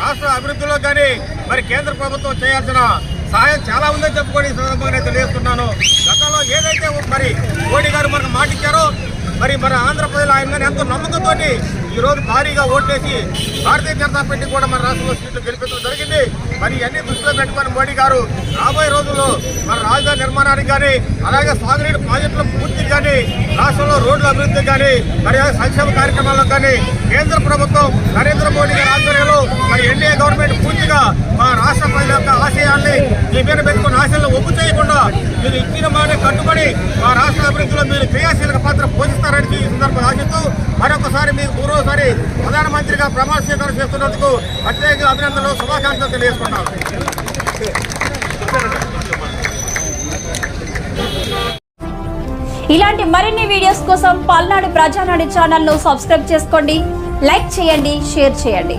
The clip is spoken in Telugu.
రాష్ట్ర అభివృద్ధిలో కానీ మరి కేంద్ర ప్రభుత్వం చేయాల్సిన సహాయం చాలా ఉందని చెప్పుకొని సందర్భంగా తెలియజేస్తున్నాను. గతంలో ఏదైతే మరి మోడీ గారు మనకు మాటిచ్చారో మరి మన ఆంధ్రప్రదేశ్ ఆయన కానీ ఎంతో నమ్మకంతో ఈరోజు భారీగా ఓట్లేసి భారతీయ జనతా పార్టీ కూడా మన రాష్ట్రంలో సీట్లు గెలిపించడం జరిగింది. మరి ఇవన్నీ దృష్టిలో పెట్టుకొని మోడీ గారు రాబోయే రోజుల్లో మన రాజధాని నిర్మాణానికి కానీ అలాగే సాగునీటి ప్రాజెక్టుల పూర్తికి కానీ రాష్ట్రంలో రోడ్ల అభివృద్ధి కానీ మరి సంక్షేమ కార్యక్రమాలకు కానీ కేంద్ర ప్రభుత్వం నరేంద్ర మోడీ గారి ఆధ్వర్యంలో మరి ఎన్డీఏ గవర్నమెంట్ మా రాష్ట్ర ప్రజల యొక్క ఆశయాల్ని మీ పేరు పెట్టుకున్న ఆశయాలను ఒప్పు చేయకుండా మీరు ఇచ్చిన మాట కట్టుబడి మా రాష్ట్ర అభివృద్ధిలో మీరు క్రియాశీలక పాత్ర పోషిస్తారని ఈ సందర్భంగా ఆశిస్తూ మరొకసారి మీకు పూర్వసారి ప్రధానమంత్రిగా ప్రమాణ స్వీకారం చేస్తున్నందుకు ప్రత్యేక అభినందనలు శుభాకాంక్షలు తెలియజేసుకున్నాను ఇలాంటి మరిన్ని వీడియోస్ కోసం పల్నాడు ప్రజానాడు ఛానల్ను సబ్స్క్రైబ్ చేసుకోండి లైక్ చేయండి షేర్ చేయండి.